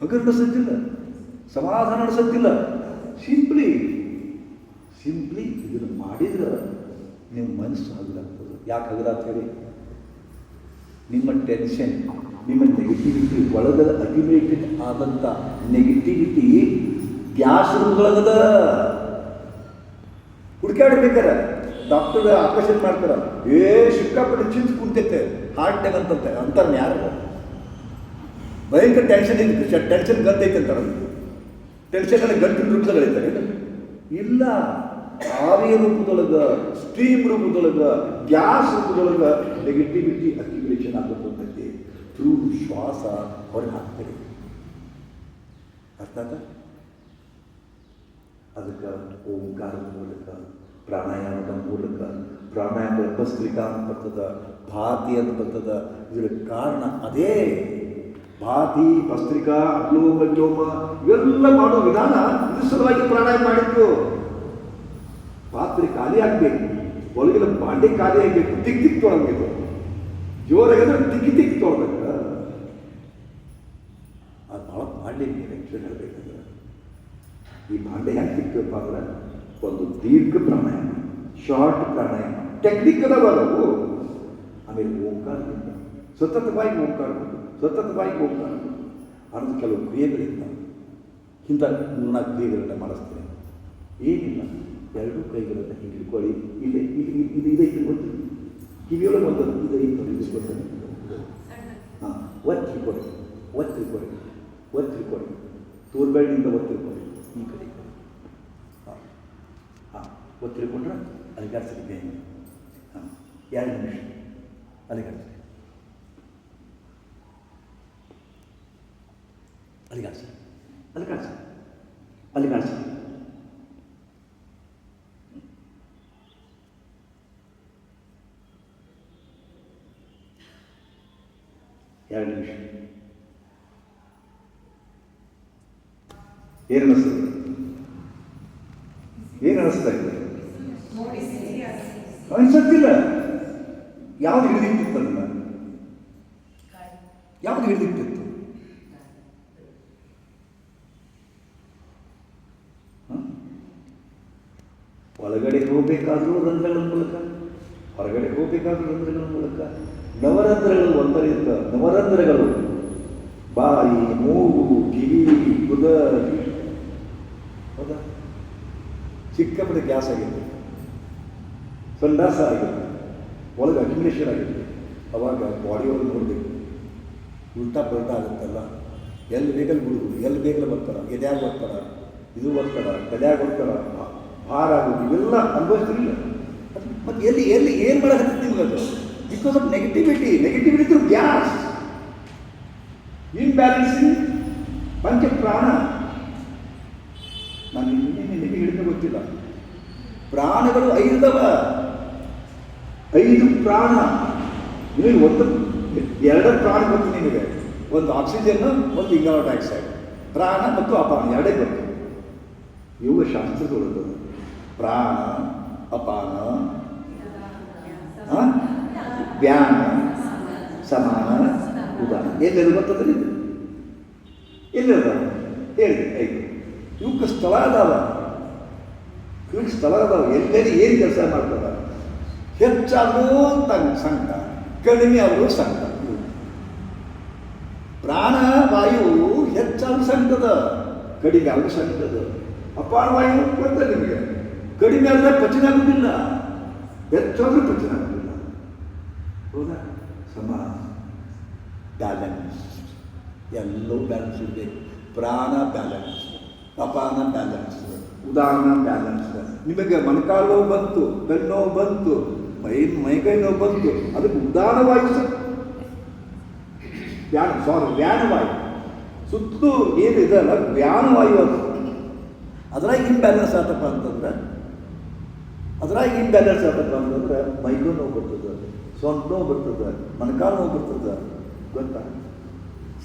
ಹಗರ್ ನಡೆಸೋದಿಲ್ಲ, ಸಮಾಧಾನ ನಡೆಸೋದಿಲ್ಲ. Simply simply ಇದನ್ನು ಮಾಡಿದ್ರೆ ನಿಮ್ಮ ಮನಸ್ಸು ಹಗರಾಗ್ತದೆ ಯಾಕೆ ಹಗರಾತ್ ಹೇಳಿ ನಿಮ್ಮ ಟೆನ್ಷನ್ ನಿಮ್ಮ ನೆಗೆಟಿವಿಟಿ ಒಳಗದ ಅಕ್ಯುಮಿಲೇಟೆಡ್ ಆದಂಥ ನೆಗೆಟಿವಿಟಿ ಗ್ಯಾಸ್ ರೂಮ್ಗಳಗದ ಹುಡುಕಾಡ್ಬೇಕಾರೆ ಡಾಕ್ಟರ್ ಆಪರೇಷನ್ ಮಾಡ್ತಾರೆ. ಏ, ಸಿಕ್ಕಾಪಟ್ಟೆ ಚಿಂತೆ ಕುಂತೈತೆ. Heart attack ಅಂತಂತೆ. ಅಂತಾರೆ ಯಾರು? ಭಯಂಕರ ಟೆನ್ಷನ್ ಇದೆ ಟೆನ್ಷನ್ ಗಂತೈತೆ ಅಂತಾರೆ. ಟೆನ್ಷನ್ ಅಲ್ಲಿ ಗಂಟಿನ ರೂಪದಾಗ ಇಲ್ಲ ಆವಿಯ ರೂಪದೊಳಗ ಸ್ಟೀಮ್ ರೂಪದೊಳಗ ಗ್ಯಾಸ್ ರೂಪದೊಳಗ ನೆಗೆಟಿವಿಟಿ ಅಕ್ಯುಮಿಲೇಷನ್ ಆಗುತ್ತೆ ಥ್ರೂ ಶ್ವಾಸ ಹೊರಗೆ ಹಾಕ್ತಾರೆ. ಅರ್ಥ ಆಯ್ತಾ ಅದಕ್ಕೆ ಓಂಕಾರದ ಮೂಲಕ ಪ್ರಾಣಾಯಾಮದ ಮೂಲಕ, ಪ್ರಾಣಾಯಾಮ ಭಸ್ತ್ರಿಕಾ ಅಂತ ಬರ್ತದ ಭಾತಿ ಅಂತ ಬರ್ತದ, ಇದರ ಕಾರಣ ಅದೇ. ಭಾತಿ ಭಸ್ತ್ರಿಕಾ ಅಗ್ನೋಮ ವ್ಯೋಮ ಇವೆಲ್ಲ ಮಾಡೋ ವಿಧಾನ ಸಲುವಾಗಿ ಪ್ರಾಣಾಯಾಮ ಮಾಡಿದ್ದು. ಪಾತ್ರೆ ಖಾಲಿ ಆಗಬೇಕು, ಒಳಗಿನ ಬಾಂಡೆ ಖಾಲಿ ಆಗಬೇಕು, ತಿಕ್ ತಿಕ್ ತೊಳಬೇಕು ಜೋರಾಗಿದ್ರೆ ತಿಕ್ಕಿ ತಿಕ್ಕಿ ತೊಳ್ಬೇಕು. ಅದು ಭಾಳ ಬಾಂಡೆ ನೀವು ಆ್ಯಕ್ಚುಲಿ ಹೇಳಬೇಕಂದ್ರೆ. ಈ ಬಾಂಡೆ ಹ್ಯಾಕ್ ತಿಕ್ಕಪ್ಪ ಅಂದ್ರೆ ಒಂದು ದೀರ್ಘ ಪ್ರಾಣಾಯಾಮ ಶಾರ್ಟ್ ಪ್ರಾಣಾಯಾಮ. ಟೆಕ್ನಿಕ್ ಅದಾವ ಅವು ಆಮೇಲೆ ಓಂಕಾರದಿಂದ, ಸತತವಾಗಿ ಓಂಕಾರ ಸತತವಾಗಿ ಹೋಗ್ತಾನೆ. ಅದರ ಕೆಲವು ಕ್ರಿಯೆಗಳಿಂದ ಇಂಥ ನನ್ನ ಕ್ರಿಯೆಗಳನ್ನ ಮಾಡಿಸ್ತೇನೆ. ಏನಿಲ್ಲ. ಎರಡೂ ಕೈಗಳನ್ನು ಹೀಗೆ ಇಲ್ಲಿ ಇದೆ, ಇದು ಗೊತ್ತು ಕಿವಿಯೊಳಗೆ ಒಂದು ಇದೇ ಗೊತ್ತಾನೆ ಹಾಂ ಒತ್ತಿ ಕೊಡಿ ಒತ್ತಿ ಕೊಡಿ ಒತ್ತಿ ಕೊಡಿ ತೂರ್ಬೇಡಿನಿಂದ ಒತ್ತಿ ಕೊಡಿ ಈ ಕಡೆ. ಹಾಂ ಹಾಂ ಒತ್ತಿಕೊಂಡ್ರೆ ಅಲ್ಲಿಗಾಡ್ಸಿರಿ ಬೇನೆ ಹಾಂ ಎರಡು ನಿಮಿಷ ಅಲ್ಲಿಗಾಡ್ಸಿರಿ ಅಲ್ಲಿಗಾಡ್ಸಿರಿ ಅಲ್ಲಿಗಾಡ್ಸಿರಿ ಅಲ್ಲಿಗಾಡ್ಸಿರಿ ಎರಡು ನಿಮಿಷ ಏನು ಅನಿಸ್ತದೆ ಏನು ಬಾಯಿ, ಮೂಗು, ಕಿವಿ ಕುದ ಹೌದಾ? ಸಿಕ್ಕಾಪಟ್ಟೆ ಗ್ಯಾಸ್ ಆಗಿದೆ ಸಂಡಾಸ ಆಗಿತ್ತು ಒಳಗೆ ಅಕ್ಯುಮಿಲೇಷನ್ ಆಗಿತ್ತು ಅವಾಗ ಬಾಡಿ ಒಳಗೆ ನೋಡಬೇಕು. ಉಲ್ಟಾ ಪಲ್ಟಾ ಆಗುತ್ತಲ್ಲ? ಎಲ್ಲಿ ಬೇಕಲ್ಲಿ ಬಿಡುವುದು? ಎಲ್ಲಿ ಬೇಕಲ್ಲಿ ಬರ್ತಾರ? ಎದ್ಯಾಗ ಬರ್ತಾರ? ಇದು ಬರ್ತಾರ? ಕಲ್ಯಾಗ ಬರ್ತಾರ? ಭಾರ ಆಗೋದು, ಇವೆಲ್ಲ ಅನುಭವಿಸ್ತಿರಲಿಲ್ಲ. ಮತ್ತು ಎಲ್ಲಿ ಎಲ್ಲಿ ಏನು ಮಾಡೋಕ್ಕೆ ನಿಮ್ಗೆ ಅದು because of negativity negativity through gas imbalancing ಪಂಚ ಪ್ರಾಣ ನಾನು ನಿನ್ನೆ ನಿಮಗೆ ಹಿಡಿದು ಗೊತ್ತಿಲ್ಲ ಪ್ರಾಣಗಳು ಐದವ ಐದು ಪ್ರಾಣ ನಿಮಗೆ ಒಂದು ಎರಡು ಪ್ರಾಣ ಗೊತ್ತು ನಿಮಗೆ ಒಂದು ಆಕ್ಸಿಜನ್ ಒಂದು ಇಂಗಾಲ ಡೈಆಕ್ಸೈಡ್ ಪ್ರಾಣ ಮತ್ತು ಅಪಾನ ಎರಡೇ ಗೊತ್ತು ಯೋಗ ಶಾಸ್ತ್ರದೊಳಗೆ ಪ್ರಾಣ ಅಪಾನ? ವ್ಯಾನ ಸಮಾನ ಉದಾನ ಎಲ್ಲೆಲ್ಲ ಇಲ್ಲ. ಎಲ್ಲದ ಹೇಳಿ, ಐದು. ಇವಕ್ಕೆ ಸ್ಥಳ ಅದಾವ. ಇವಕ್ಕೆ ಸ್ಥಳ ಅದಾವ. ಎಲ್ಲೆಲ್ಲಿ ಏನು ಕೆಲಸ ಮಾಡ್ತದ? ಹೆಚ್ಚಾದರೂ ತನ್ನ ಸಂಕ ಕಡಿಮೆ ಸಂಕ ಪ್ರಾಣ ಪ್ರಾಣವಾಯು ಹೆಚ್ಚಾದ ಸಂಕದ ಕಡಿಮೆ ಆದರೂ ಅಪಾರ ವಾಯು ಕೊಡ್ತದೆ ನಿಮಗೆ. ಕಡಿಮೆ ಆದರೆ ಪಚನ ಆಗುವುದಿಲ್ಲ ಹೆಚ್ಚಾದರೂ ಪಚನ ಆಗುವುದಿಲ್ಲ ಹೌದಾ? ಸಮ ಬ್ಯಾಲೆನ್ಸ್ ಎಲ್ಲವೂ ಬ್ಯಾಲೆನ್ಸ್ ಇರಬೇಕು ಪ್ರಾಣ ಬ್ಯಾಲೆನ್ಸ್ ಅಪಾನ ಬ್ಯಾಲೆನ್ಸ್ ಉದಾಹರಣ ಬ್ಯಾಲೆನ್ಸ್ ನಿಮಗೆ ಮೊಣಕಾಲು ನೋವು ಬಂತು ಬೆನ್ನು ನೋವು ಬಂತು, ಮೈ ಮೈಕೈ ನೋವು ಬಂತು, ಅದಕ್ಕೆ ಉದಾಹರಣವಾಯು ವ್ಯಾನ ಸಾರಿ ವ್ಯಾನವಾಯು ಸುತ್ತಲೂ ಏನಿದೆ ಅಲ್ಲ ವ್ಯಾನವಾಯು ಅದು. ಅದ್ರಾಗ ಇಂಬ್ಯಾಲೆನ್ಸ್ ಆತಪ್ಪ ಅಂತಂದ್ರೆ, ಅದ್ರಾಗ ಇಂಬ್ಯಾಲೆನ್ಸ್ ಆತಪ್ಪ ಅಂತಂದ್ರೆ, ಮೈಗೂ ನೋವು ಬರ್ತದೆ ಸೊಂಟ ನೋವು ಬರ್ತದೆ ಮೊಣಕಾಲು ನೋವು ಬರ್ತದೆ. ಗೊತ್ತಾ?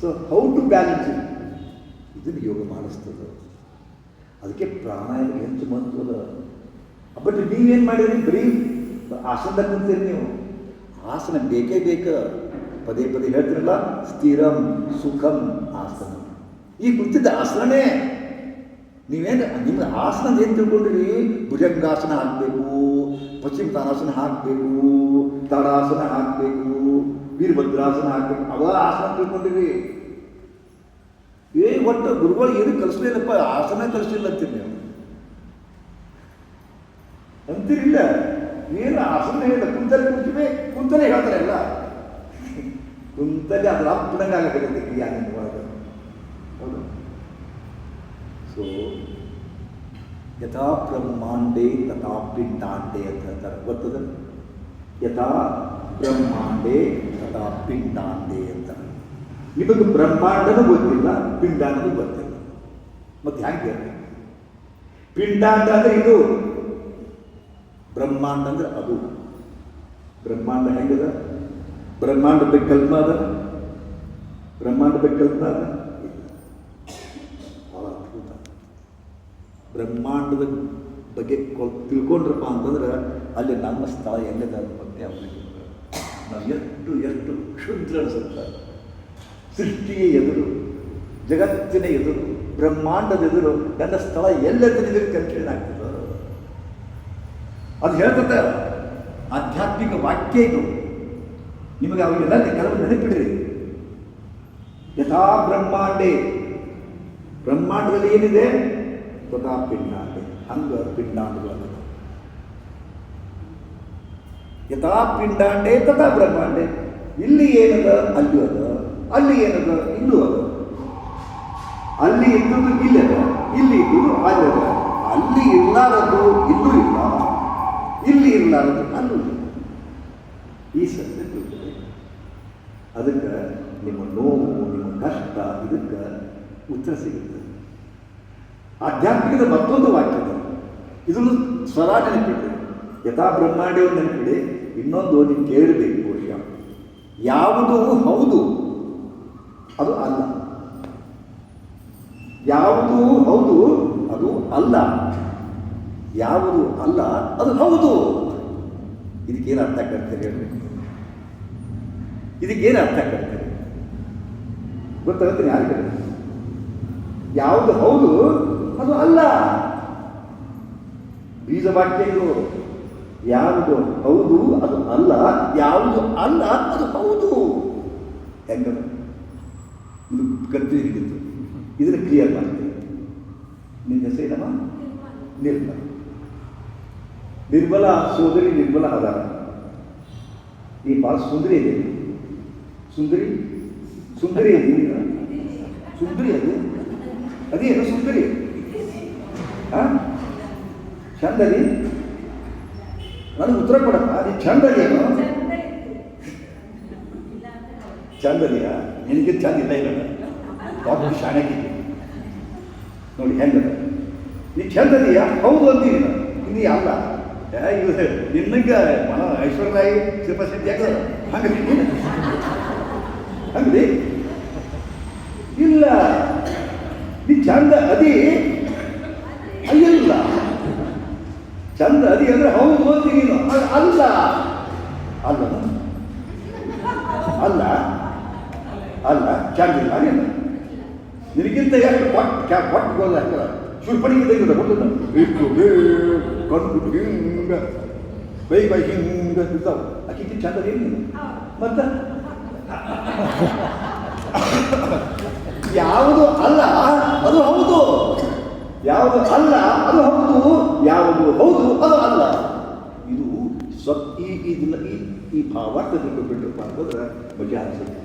ಸೊ ಹೌ ಟು ಬ್ಯಾಲೆನ್ಸ್ ಇದನ್ನು ಯೋಗ ಮಾಡಿಸ್ತದೆ. ಅದಕ್ಕೆ ಪ್ರಾಣಾಯಾಮ ಹೆಚ್ಚು ಮಹತ್ವದ ಬಟ್ ನೀವೇನು ಮಾಡಿರಿ ಬರೀ ಆಸನದಾಗ ಕುಂತೀರಿ ನೀವು. ಆಸನ ಬೇಕೇ ಬೇಕ. ಪದೇ ಪದೇ ಹೇಳ್ತಿರಲ್ಲ, ಸ್ಥಿರಂ ಸುಖಂ ಆಸನ. ಈ ಕುಂತಿದ್ದ ಆಸನನೇ. ನೀವೇನು, ನಿಮ್ಮ ಆಸನ ಏನು ತಿಳ್ಕೊಂಡ್ರಿ? ಭುಜಂಗಾಸನ ಹಾಕಬೇಕು ಪಶ್ಚಿಮ ತಾನಾಸನ ಹಾಕಬೇಕು, ತಡಾಸನ ಹಾಕಬೇಕು. ವೀರಭದ್ರಾಸನ ಹಾಕಬೇಕು ಅವ ಆಸನ ತಿಳ್ಕೊಂಡಿರಿ ಏ ಒಟ್ಟು ಗುರುಗಳು ಏನು ಕಲಿಸ್ಲಿಲ್ಲಪ್ಪ ಆಸನ ಕಲಿಸ್ಲಿಲ್ಲ ಅಂತೀರಿ ನೀವು ಅಂತೀರಿಲ್ಲ ಏನು ಆಸನ ಹೇಳಿಲ್ಲ ಕುಂತಲೆ ಕುಂತಿವೆ ಕುಂತಲೆ ಹೇಳ್ತಾರೆ ಎಲ್ಲ ಕುಂತಲೆ ಅದ್ರ ಅಪ್ಪನಂಗೆ ಆಗಬೇಕು ಕ್ರಿಯಾ ನಿಮ್ಮ ಒಳಗೆ ಹೌದು ಸೊ ಯಥಾ ಬ್ರಹ್ಮಾಂಡೇ ತಥಾ ಪಿಂಡಾಂಡೇ ಅಂತ ಹೇಳ್ತಾರೆ ಗೊತ್ತದ ಯಥಾ ಬ್ರಹ್ಮಾಂಡೇ ತಥಾ ಪಿಂಡಾಂಡೇ ಅಂತ ನಿಮಗೆ ಬ್ರಹ್ಮಾಂಡನೂ ಗೊತ್ತಿಲ್ಲ, ಪಿಂಡಾಂಡನೂ ಗೊತ್ತಿಲ್ಲ. ಮತ್ತೆ ಹ್ಯಾಂಗೆ ಪಿಂಡಾಂಡ ಅಂದ್ರೆ ಇದು? ಬ್ರಹ್ಮಾಂಡ ಅಂದ್ರೆ ಅದು. ಬ್ರಹ್ಮಾಂಡ ಹೆಂಗದ? ಬ್ರಹ್ಮಾಂಡ ಬಗ್ಗೆ ಅದ. ಬ್ರಹ್ಮಾಂಡ ಬಗ್ಗೆ ಅದ. ಬಹಳ ಅದ್ಭುತ. ಬ್ರಹ್ಮಾಂಡದ ಬಗ್ಗೆ ತಿಳ್ಕೊಂಡ್ರಪ್ಪ ಅಂತಂದ್ರೆ ಅಲ್ಲಿ ನಮ್ಮ ಸ್ಥಳ ಎಲ್ಲಿದೆ ಅನ್ನೋ ಬಗ್ಗೆ ಅವರಿಗೆ ನಾವು ಎಷ್ಟು ಎಷ್ಟು ಕ್ಷುದ್ರ ಸಂಸಾರ ಸೃಷ್ಟಿಯ ಎದುರು, ಜಗತ್ತಿನ ಎದುರು ಬ್ರಹ್ಮಾಂಡದ ಎದುರು ನನ್ನ ಸ್ಥಳ ಎಲ್ಲೆದ್ದು ನಿಮಗೆ ಕನ್ಫ್ಯೂಷನ್ ಆಗ್ತದೆ ಅದು ಹೇಳ್ತದೆ, ಆಧ್ಯಾತ್ಮಿಕ ವಾಕ್ಯ ಇದು. ನಿಮಗೆ ಅವಾಗೆಲ್ಲ ಕೆಲವು ನೆನಪಿಡ್ರಿ. ಯಥಾ ಬ್ರಹ್ಮಾಂಡೇ, ಬ್ರಹ್ಮಾಂಡದಲ್ಲಿ ಏನಿದೆ? ತಥಾ ಪಿಂಡಾಂಡೆ ಹಂಗ ಪಿಂಡಾಂಡಗಳು ಯಥಾ ಪಿಂಡಾಂಡೆ ತಥಾ ಬ್ರಹ್ಮಾಂಡೆ. ಇಲ್ಲಿ ಏನದ? ಅಲ್ಲಿ ಅದ. ಅಲ್ಲಿ ಏನದ? ಇಲ್ಲೂ ಅದ. ಅಲ್ಲಿ ಇದ್ದುದು ಇಲ್ಲದ? ಇಲ್ಲಿ ಇದ್ದುದು ಅದ ಅಲ್ಲಿ ಇರ್ಲಾರದು ಇಲ್ಲೂ ಇಲ್ಲ. ಇಲ್ಲಿ ಇರ್ಲಾರದು ಅಲ್ಲೂ ಈ ಸತ್ಯ ಅದಕ್ಕೆ ನಿಮ್ಮ ನೋವು, ನಿಮ್ಮ ಕಷ್ಟ ಇದಕ್ಕೆ ಉತ್ತರ ಸಿಗುತ್ತೆ. ಆಧ್ಯಾತ್ಮಿಕದ ಮತ್ತೊಂದು ವಾಕ್ಯದ ಇದನ್ನು ಸ್ವರಾಟ ನೆನಪಿಡಿ ಯಥಾ ಬ್ರಹ್ಮಾಂಡವ ನೆನಪಿಡಿ ಇನ್ನೊಂದು ನೀವು ಕೇಳಬೇಕು ಪುರುಷ ಯಾವುದು ಹೌದು? ಅದು ಅಲ್ಲ. ಯಾವುದು ಹೌದು? ಅದು ಅಲ್ಲ. ಯಾವುದು ಅಲ್ಲ? ಅದು ಹೌದು. ಇದಕ್ಕೇನು ಅರ್ಥ ಕರ್ತಾರೆ ಹೇಳಬೇಕು ಇದಕ್ಕೇನು ಅರ್ಥ ಕರ್ತಾರೆ ಗೊತ್ತಾಗುತ್ತೆ ಯಾರಿಗೆ? ಯಾವುದು ಹೌದು? ಅದು ಅಲ್ಲ. ಬೀಜವಾಕ್ಯ ಇದು ಯಾವುದು ಹೌದು, ಅದು ಅಲ್ಲ. ಯಾವುದು ಅಲ್ಲ, ಅದು ಹೌದು. ಯಾಕಂದ್ರೆ ಇದು ಕತ್ತಿ ಹಿಡಿತು ಇದನ್ನು ಕ್ಲಿಯರ್ ಮಾಡ್ತೀವಿ. ನಿನ್ನ ಹೆಸರೇನಮ್ಮ ನಿರ್ಮಲ. ನಿರ್ಮಲ ಸೋದರಿ, ನಿರ್ಮಲ ಆಧಾರ. ಈ ಭಾಳ ಸುಂದರಿ ಇದೆ. ಸುಂದರಿ? ಸುಂದರಿ ಅದು ಸುಂದರಿ ಅದು? ಅದೇನು ಸುಂದರಿ? ಆ? ಚಂದರಿ? ನನಗೆ ಉತ್ತರ ಕೊಡಪ್ಪ. ಅದೇ ಚಂದ ಚಂದದಿಯ ನಿನಗೆ ಚಂದ ಇಲ್ಲ ಇಲ್ಲ ಬಾಬು ಶಾಣೆಗಿದ್ದೆ ನೋಡಿ ಹೆಂಗದ ನೀ ಚಂದದಿಯ ಹೌದು ಅಂತೀನಿ ನಾನು. ಇನ್ನೀ ಅಲ್ಲ. ಇದು ನಿನ್ನಂಗೆ ಮನ ಐಶ್ವರ್ಯ ರಾಯ್ ಶಿಲ್ಪಶೆಟ್ಟಿ ಯಾಕೆ ಹಂಗ್ರಿ. ಹಂಗ್ರಿ. ಇಲ್ಲ. ನೀ ಚಂದ ಅದಿ. ಚಂದ ಅದಿ ಅಂದ್ರೆ ಹೌದು ಓದ್ತೀನಿ ನೀನು. ಅಲ್ಲ. ಅಲ್ಲ. ಅಲ್ಲ. ಅಲ್ಲ. ಚಂದಿಲ್ಲ ನೀನು ನಿನಗಿಂತ ಎಷ್ಟು ಪಟ್, ಕ್ಯಾ, ಪಟ್ ಹೋಗಲ್ಲ ಹಾಕಲ್ಲ ಶುರ್ಪಣಿಗೆ ತೆಗೆದ ಗೊತ್ತಿಲ್ಲ ಇಟ್ಟು ಕಣ್ಬಿಟ್ಟು ಹಿಂಗ, ಬೈ ಬೈ ಹಿಂಗ ಇರ್ತಾವ. ಅಕ್ಕಿ ಚಂದ ಏನು ನೀನು? ಮತ್ತ? ಯಾವುದು ಅಲ್ಲ, ಅದು ಹೌದು. ಯಾವುದು ಅಲ್ಲ, ಅದು ಹೌದು. ಯಾವುದು? ಹೌದು, ಅದು ಅಲ್ಲ. ಇದು ಸ್ವ ಈ ಇದನ್ನ ಈ ಈ ಭಾವಾರ್ಥ ತಿಳ್ಕೊಬಿಟ್ರಪ್ಪ ಅಂತಂದ್ರೆ ಮಜಾ ಅನ್ಸುತ್ತೆ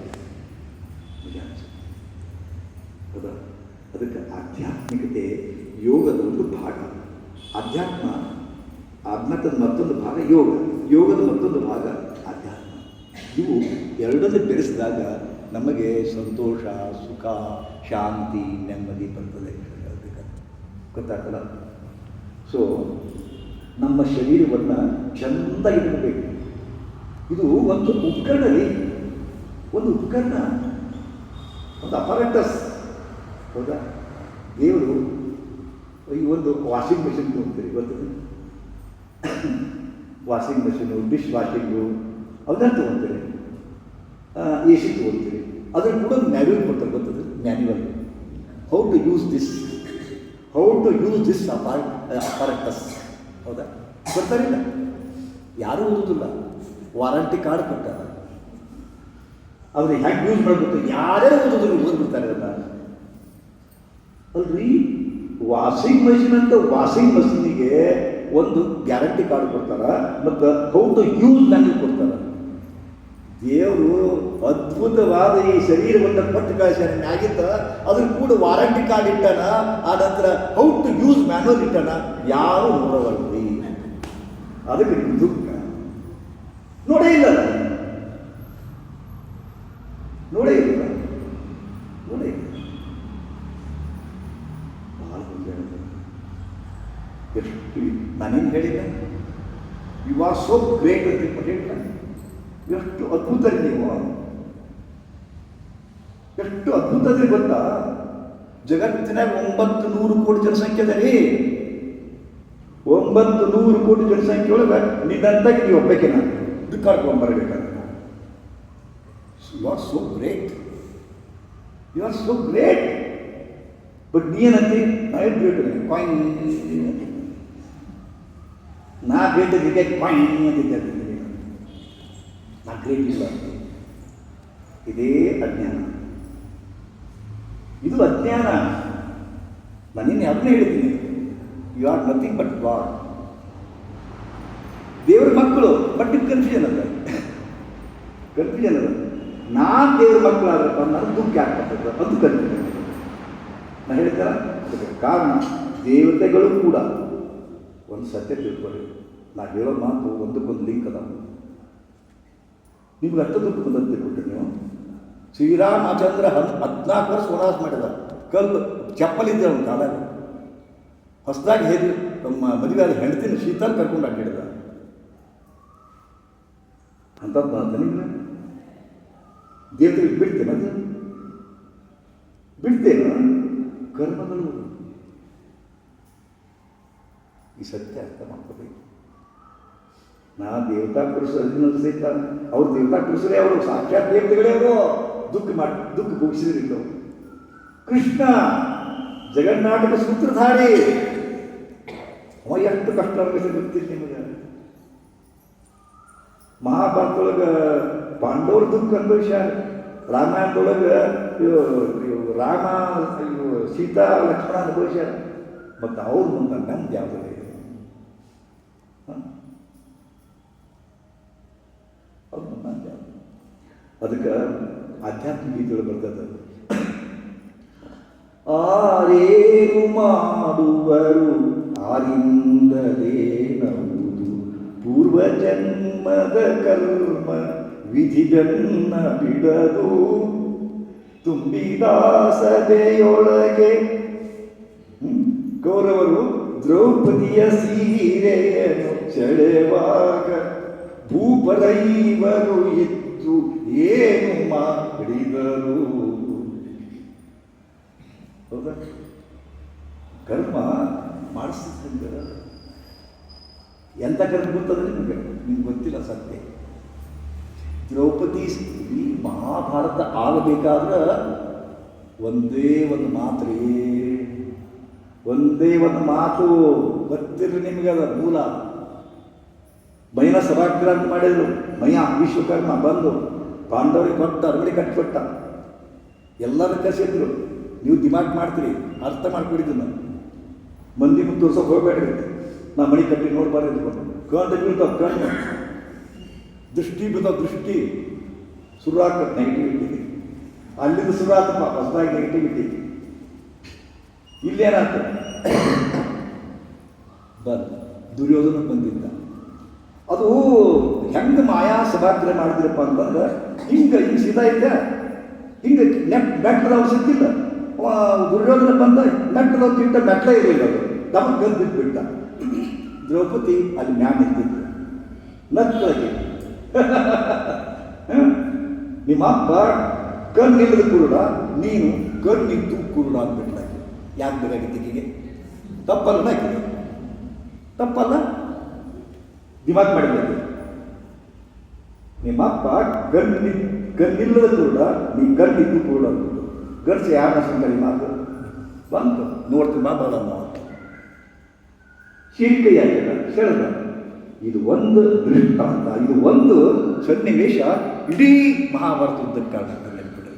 ಮಜಾ ಅನ್ಸುತ್ತೆ ಹೌದಾ? ಅದಕ್ಕೆ ಆಧ್ಯಾತ್ಮಿಕತೆ ಯೋಗದ ಒಂದು ಭಾಗ. ಅಧ್ಯಾತ್ಮ ಆಧ್ಯಾತ್ಮದ ಮತ್ತೊಂದು ಭಾಗ, ಯೋಗ. ಯೋಗದ ಮತ್ತೊಂದು ಭಾಗ ಆಧ್ಯಾತ್ಮ. ಇವು ಎರಡನ್ನು ಬೆರೆಸಿದಾಗ ನಮಗೆ ಸಂತೋಷ, ಸುಖ, ಶಾಂತಿ, ನೆಮ್ಮದಿ ಬರ್ತದೆ. ಗೊತ್ತಾಗಲ್ಲ ಸೊ ನಮ್ಮ ಶರೀರವನ್ನು ಚೆಂದ ಇಡಬೇಕು ಇದು ಒಂದು ಉಪಕರಣ ರೀ ಒಂದು ಉಪಕರಣ. ಒಂದು ಅಪರಾಟಸ್ ಹೌದಾ? ದೇವರು ಈ ಒಂದು ವಾಷಿಂಗ್ ಮೆಷಿನ್ ತೊಗೊಳ್ತೀರಿ ಗೊತ್ತಿದೆ ವಾಷಿಂಗ್ ಮೆಷಿನು ಡಿಶ್ ವಾಷಿಂಗು ಅವನ್ನ ತೊಗೊಳ್ತೀರಿ ಎ ಸಿ ತೊಗೊಳ್ತೀರಿ ಅದ್ರ ಕೂಡ ಮ್ಯಾನ್ಯುವಲ್ ಕೊಡ್ತಾರೆ ಗೊತ್ತದ manual how to use this how to use this apart apparatus ಹೌದಾ? ಗೊತ್ತಾರಿಲ್ಲ ಯಾರೂ ಓದುದಿಲ್ಲ. ವಾರಂಟಿ ಕಾರ್ಡ್ ಕೊಟ್ಟಾರ ಅವ್ರು ಹೆಂಗೆ ಯೂಸ್ ಮಾಡಬೇಕು ಯಾರೇ ಓದುದಿಲ್ಲ ಓದ್ಬಿಡ್ತಾರೆ ಅದನ್ನ ಅಲ್ರಿ? ವಾಷಿಂಗ್ ಮಷಿನ್ ಅಂತ ವಾಷಿಂಗ್ ಮಷೀನಿಗೆ ಒಂದು ಗ್ಯಾರಂಟಿ ಕಾರ್ಡ್ ಕೊಡ್ತಾರ, ಮತ್ತು ಹೌ ಟು ಯೂಸ್ ಮ್ಯಾನ್ಯಲ್ ಕೊಡ್ತಾರ. ದೇವರು ಅದ್ಭುತವಾದ ಈ ಶರೀರವನ್ನು ಕೊಟ್ಟು ಕಳಿಸ್ಯಾನ ಮ್ಯಾಗಿದ್ದ ಅದ್ರ ಕೂಡ ವಾರಂಟಿ ಕಾರ್ಡ್ ಇಟ್ಟಾನ, ಆ ನಂತರ ಹೌ ಟು ಯೂಸ್ ಮ್ಯಾನುವಲ್ ಇಟ್ಟಾನ, ಯಾರು ನೋಡವಲ್ರಿ ಅದಕ್ಕೆ ದುಃಖ. ನೋಡೇ ಇಲ್ಲ. ನೋಡೇ ಇಲ್ಲ. ನೋಡೇ ಇಲ್ಲ. ನಾನೇನು ಹೇಳಿದ್ದೆ? ಯು ಆರ್ ಸೋ ಗ್ರೇಟ್ ಅಂತ ಹೇಳಿದ್ದೆ. ಎಷ್ಟು ಅದ್ಭುತ ಎಷ್ಟು ಅದ್ಭುತ ಅದ್ರಿ ಗೊತ್ತಾ? ಜಗತ್ತಿನಾಗ ಒಂಬತ್ತು ನೂರು ಕೋಟಿ ಜನಸಂಖ್ಯೆ ಅದ ರೀ. ಒಂಬತ್ತು ನೂರು ಕೋಟಿ ಜನಸಂಖ್ಯೆ ಒಳಗೆ ನಿನ್ನಂತಾಗಿ ನೀವು ಒಬ್ಬಕ್ಕೆ ನಾನು. ಇದು ಕರ್ಕೊಂಡ್ಬರ್ಬೇಕಾದ್ರೆ you are so great you are so great but ನೀ ಏನಂತಿ? ನಾ ಏನು ಗ್ರೇಟ್ ಕಾಯಿನ್ ನಾ ಗ್ರೇಟ್ ಇದಕ್ಕೆ ಕಾಯಿನ್ ಅಂತಿದ್ದೆ ನಾ ಗ್ರೇಟ್ ಇಲ್ಲ. ಅಂತ. ಇದೇ ಅಜ್ಞಾನ. ಇದು ಅಜ್ಞಾನ. ನಾನು ನಿನ್ನೆ ಅದನ್ನೇ ಹೇಳ್ತೀನಿ you are nothing but god ದೇವ್ರ ಮಕ್ಕಳು ಬಟ್ ಇದು ಕನ್ಫ್ಯೂಷನ್ ಅದ ಕನ್ಫ್ಯೂಷನ್ ಅದ ನಾನು ದೇವರ ಮಕ್ಕಳಾದ್ರಪ್ಪ ನನಗೆ ದುಃಖ ಆಗ್ತದೆ ಅದು ಕನ್ಫ್ಯೂಷನ್ ನಾ ಹೇಳ್ತಾರ ಅದಕ್ಕೆ ಕಾರಣ, ದೇವತೆಗಳು ಕೂಡ ಒಂದು ಸತ್ಯ ತಿಳ್ಕೊಳ್ಳಿ. ನಾನು ಹೇಳೋ ಮಾತು ಒಂದಕ್ಕೊಂದು ಲಿಂಕ್ ಅದ ನಿಮ್ಗೆ ಅರ್ಥ ದುಃಖ ಬಂದಂತ ತಿಳ್ಕೊಟ್ರಿ ನೀವು? ಶ್ರೀರಾಮಚಂದ್ರ ಹದ್ ಹದಿನಾಲ್ಕು ವರ್ಷ ವನವಾಸ ಮಾಡಿದ. ಕಲ್ಲು ಚಪ್ಪಲಿದ್ದೆ ಅವನು ಕಾಲಾಗ ಹೊಸದಾಗಿ ಹೇಳಿ ನಮ್ಮ ಮದುವೆ ಆದ ಹೆಂಡತಿನ ಶೀತಲ್ ಕರ್ಕೊಂಡು ಅಡ್ಡಿಡಿದ ಅಂಥದ್ದು ನಿಮ್ಗೆ ದೇವತೆಗೆ ಬಿಡ್ತೇನೆ ಅದು? ಬಿಡ್ತೇನೆ? ಕರ್ಮಗಳು. ಈ ಸತ್ಯ ಅರ್ಥ ಮಾಡ್ಕೋಬೇಕು. ನಾ ದೇವತಾ ಪುರುಷ ಅರ್ಜುನ ಸಹಿತ, ಅವ್ರು ದೇವತಾ ಪುರುಷರೇ ಅವರು, ಸಾಕ್ಷಾತ್ ದೇವತೆಗಳೇ ಅವರು. ದುಃಖ ಮಾಡಿ, ದುಃಖ ಭೋಗಿಸಿದ್ರು ಕೃಷ್ಣ ಜಗನ್ನಾಟದ ಸೂತ್ರಧಾರಿ. ಅವ ಎಷ್ಟು ಕಷ್ಟ ಅನ್ಬೇಕು ಗೊತ್ತಿಲ್ಲ ನಿಮಗೆ. ಮಹಾಭಾರತದೊಳಗೆ ಪಾಂಡವ್ರ ದುಃಖ ಅನುಭವಿಸ್ಯಾರ. ರಾಮಾಯಣದೊಳಗೆ ಇವು ಇವು ರಾಮ, ಇವು ಸೀತಾ, ಲಕ್ಷ್ಮಣ ಅನುಭವಿಸ್ಯಾರ. ಮತ್ತು ಅವ್ರ ಮುಂದೆ ನಮ್ದು ಯಾವುದಿಲ್ಲ ಅದಕ್ಕೆ ಆಧ್ಯಾತ್ಮಿಕ ಗೀತೆಗಳು ಬರ್ತದೆ ಆರೇನು ಮಾಡುವರು? ಆರಿಂದಲೇನವುದು ಪೂರ್ವ ಜನ್ಮದ ಕರ್ಮ ವಿಧಿಗನ್ನ ಬಿಡದು. ತುಂಬಿದ ಸಭೆಯೊಳಗೆ ಹ್ಮ್, ಕೌರವರು ದ್ರೌಪದಿಯ ಸೀರೆಯನ್ನು ಸೆಳೆವಾಗ ಭೂಪದೈವರು ಇತ್ತು ಏನು ಮಾಡಿದರು ಹೌದಾ? ಕರ್ಮ ಮಾಡಿಸ್ತಿದ್ದ ಎಂಥ ಕರ್ಮ ಗೊತ್ತದ ನಿಮಗೆ? ನಿಮ್ಗೆ ಗೊತ್ತಿಲ್ಲ ಸತ್ಯ. ದ್ರೌಪದಿ ಈ ಮಹಾಭಾರತ ಆಗಬೇಕಾದ್ರೆ ಒಂದೇ ಒಂದು ಮಾತು ರೀ ಒಂದೇ ಒಂದು ಮಾತು ಗೊತ್ತಿರಲಿ ನಿಮಗೆ ಅದ ಮೂಲ. ಮೈನ ಸಭಾಗ್ರಹ ಮಾಡಿದ್ರು. ಮಯ ವಿಶ್ವಕರ್ಮ ಬಂದು. ಪಾಂಡವರಿಗೆ ಕೊಟ್ಟ ಅರಮನೆ ಕಟ್ಟಿಕೊಟ್ಟ. ಎಲ್ಲರೂ ಕಸಿದ್ರು ನೀವು ದಿಮಾಕ್ ಮಾಡ್ತೀರಿ, ಅರ್ಥ ಮಾಡ್ಕೊಂಡಿದ್ದನ್ನು. ಮಂದಿ ಮುಂದೆ ತೋರ್ಸೋಕೆ ಹೋಗ್ಬೇಡ್ರಿ ನಾ ಮನೆ ಕಟ್ಟಿ ನೋಡ್ಬಾರ್ದು ಅಂದ್ಕೊಂಡು. ಕಣ್ಣು ಬೀಳ್ತಾವ ಕಣ್ಣು. ದೃಷ್ಟಿ ಬೀಳ್ತಾವ ದೃಷ್ಟಿ ಆಗ್ತದೆ ನೆಗೆಟಿವಿಟಿ ಅಲ್ಲಿಂದ ಶುರು ಹೊಸದಾಗಿ ನೆಗೆಟಿವಿಟಿ ಇಲ್ಲೇನಾಗ್ತದೆ ಬಂದ ದುರ್ಯೋಧನ ಬಂದಿದ್ದ. ಅದು ಹೆಂಗೆ ಮಾಯಾ ಸಭಾಗ್ರಹ ಮಾಡಿದ್ರಪ್ಪ ಅಂತಂದ್ರೆ ಹಿಂಗೆ ಹಿಂಗೆ ಸೀದಾ ಐತೆ. ಹಿಂಗೆ ನೆಟ್ ಬೆಟ್ಟದ ಸಿಕ್ಕಿಲ್ಲ. ಇಲ್ಲ ದುರ್ಯೋಧನ ಬಂದ ನೆಟ್ಟದ ತಿಂಟ ಬೆಟ್ಟ ಇರಲಿಲ್ಲ ಅದು. ತಮ್ಮ ಗದ್ದು ಬಿಟ್ಬಿಟ್ಟ. ದ್ರೌಪದಿ ಅಲ್ಲಿ ಮ್ಯಾನ್ ನಿಂತಿದ್ದು ನಕ್ಕಳಕ್ಕೆ ನಿಮ್ಮ ಅಪ್ಪ ಕಣ್ಣಿಲ್ಲದ ಕುರುಡ, ನೀನು ಕಣ್ಣಿದ್ದು ಕುರುಡ ಅಂದ್ಬಿಟ್ಲಾಗಿ ಯಾಕೆ ಬೇಕಾಗಿತ್ತು ಹೀಗೆ? ತಪ್ಪಲ್ಲ ತಪ್ಪಲ್ಲ? ದಿಮಾಕ್ ಮಾಡಿದ್ದೆ ನಿಮ್ಮ ಅಪ್ಪ ಗಣ್ಣಿ ಕೂಡ ನೀ ಗಂಡಿದ್ದು ಕೂಡ ಗರ್ಸಿ ಯಾರ ಸಂಗಡಿ ಮಾತು? ಬಂತು. ನೋಡ್ತೀನಿ ಮಾ ನೋಡಮ್ಮ ಅಂತ. ಶೀರ್ಕೆಯಾಗಿಲ್ಲ ಸೆಳೆದ. ಇದು ಒಂದು ದೃಷ್ಟಾಂತ ಇದು ಒಂದು ಸನ್ನಿವೇಶ ಇಡೀ ಮಹಾಭಾರತ ಯುದ್ಧಕ್ಕೆ ಬಿಡು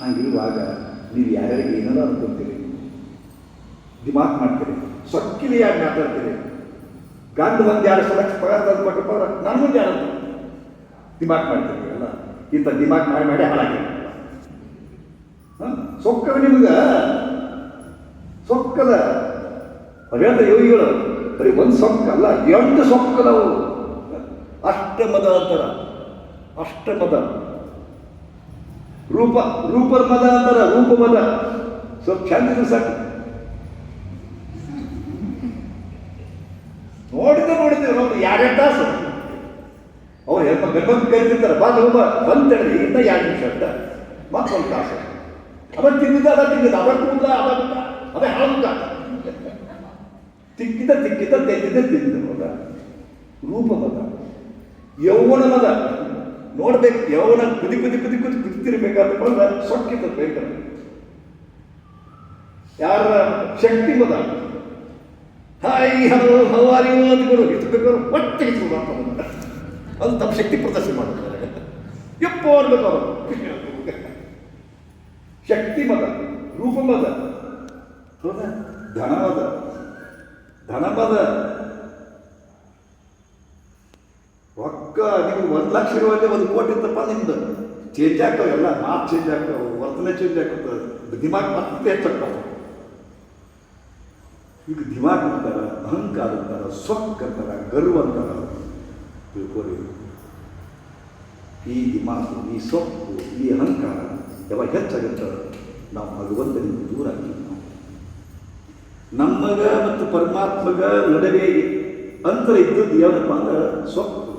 ಹಾಗಿರುವಾಗ ನೀವು ಯಾರ್ಯಾರಿಗೆ ಏನಾರ ಅನ್ಕೊಂತೀರಿ? ದಿಮಾಕ್ ಮಾಡ್ತೀರಿ. ಸೊಕ್ಕಿಲಿಯಾಗಿ ಮಾತಾಡ್ತೀರಿ. ಗಂಡು ಒಂದು ಎರಡು ಸಲ ಪಗಾರ ತಂದು ಕೊಟ್ಟಪ್ಪ ನನ್ನ ಮುಂದೆ ಯಾರು ದಿಮಾಕ್ ಮಾಡ್ತೀವಿ ಅಲ್ಲ? ಇಂಥ ದಿಮಾಕ್ ಮಾಡಿ ಮಾಡಿ ಹಾಳಾಗಿ ಸೊಕ್ಕದ ನಿಮ್ಗೆ? ಸೊಕ್ಕದ ಪರ್ಯಂತ ಯೋಗಿಗಳು? ಬರೀ ಒಂದು ಸೊಕ್ಕ ಅಲ್ಲ, ಎಂಟು ಸೊಕ್ಕದವು ಅಷ್ಟಮದ ಅಂತಾರ. ಅಷ್ಟಮದ ರೂಪ, ರೂಪದ ಮದ ಅಂತಾರ ರೂಪ ಮದ. ಸ್ವಲ್ಪ ಚಂದ ಇದ್ರೆ ಸಾಕು. ಎರಡೆರಡು ತಾಸು. ಅವ್ರು ಹೆಲ್ಪ ಗರ್ಭಕ್ಕೆ ಕರಿತಿರ್ತಾರೆ ಬಾ ಹೋಗ ಬಂತೇಳಿ ಇನ್ನ ಎರಡು ನಿಮಿಷ ಅಂತ. ಮತ್ತೊಂದು ತಾಸು. ಅವತ್ತು ತಿಂದಿದ್ದ ಅದ ತಿಂದಿದ್ದ ಅವತ್ತು ಮುಂದ ಅದ ಅದೇ ಹಾಳುತ್ತ ತಿಕ್ಕಿದ ತಿಕ್ಕಿದ ತೆಗೆದಿದ್ದ ತಿಂದಿದ್ದ ಹೌದಾ ರೂಪ ಮದ ಯೌವನ ನೋಡ್ಬೇಕು, ಯೌವನ ಕುದಿ ಕುದಿ ಕುದಿ ಕುದಿ, ಕುದಿತಿರ್ಬೇಕಾದ ಬಂದ ಸೊಕ್ಕಿತ ಬೇಕು ಯಾರ ಶಕ್ತಿ ಮದ ಹಾಯ್, ಹಲೋ ಹವಾರಿ ಅಂದ್ಕೊಂಡು ಇಟ್ಬೇಕಾದ್ರೆ ಒಟ್ಟು ಇಟ್ಕೊಂಡು ಮಾಡ್ತಾರೆ ಅದು ತಮ್ಮ ಶಕ್ತಿ ಪ್ರದರ್ಶನ ಮಾಡ್ತಾರೆ ಯಪ್ಪ ಅನ್ಬೇಕು ಅವರು ಶಕ್ತಿ ಮದ, ರೂಪ ಮದ. ಧನಮದ. ಧನಮದ. ರೊಕ್ಕ, ನಿಮ್ಗೆ ಒಂದು ಲಕ್ಷ ಇರುವಾಗ ಒಂದು ಕೋಟಿ ಇತ್ತಪ್ಪ ನಿಮ್ದು. ಚೇಂಜ್ ಆಗ್ತಾವೆ ಎಲ್ಲ. ಮಾತು ಚೇಂಜ್ ಆಗ್ತಾವೆ. ವರ್ತನೆ ಚೇಂಜ್ ಆಗ್ತದೆ. ದಿಮಾಗ್ ಮತ್ತೆ ಹೆಚ್ಚಾಗ್ತಾವೆ ಈಗ ದಿಮಾಗ್ ಅಂತಾರ ಅಹಂಕಾರ ಅಂತಾರ ಸೊಕ್ ಅಂತಾರ ಗರ್ವ ಅಂತಾರ ತಿಳ್ಕೊರಿ ಈ ದಿಮಾಕು, ಈ ಸೊಕ್ಕು, ಈ ಅಹಂಕಾರ ಯಾವಾಗ ಹೆಚ್ಚಾಗುತ್ತೆ? ನಾವು ಭಗವಂತನಿಂದ ದೂರ ಆಗ್ತೀವಿ ನಾವು. ನಮ್ಮಗ ಮತ್ತು ಪರಮಾತ್ಮಗ ನಡುವೆ ಅಂತರ ಇದ್ದದ್ದು ಏನಪ್ಪ ಅಂದ್ರೆ ಸೊಕ್ಕು.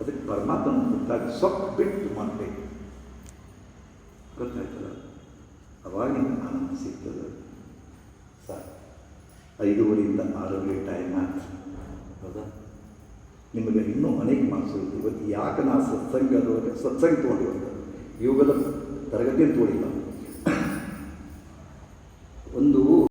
ಅದಕ್ಕೆ ಪರಮಾತ್ಮನ ಗೊತ್ತಾಗ ಸೊಕ್ಕು ಬಿಟ್ಟು ಮಾಡಬೇಕು. ಗೊತ್ತಾಯ್ತಲ್ಲ? ಅವಾಗ ಆನಂದ ಸಿಗ್ತದೆ. ಐದೂವರೆಯಿಂದ ಆರೂವರೆ ಟೈಮ್ ಆಯ್ತು. ಹೌದಾ? ನಿಮಗೆ ಇನ್ನೂ ಅನೇಕ ಮಾತು ಇವತ್ತು ಯಾಕೆ ನಾ ಸತ್ಸಂಗದೊಳಗೆ ಸತ್ಸಂಗ ತೊಗೊಂಡಿವತ್ತು ಯೋಗದ ತರಗತಿಯನ್ನು ತೋಳಿಲ್ಲ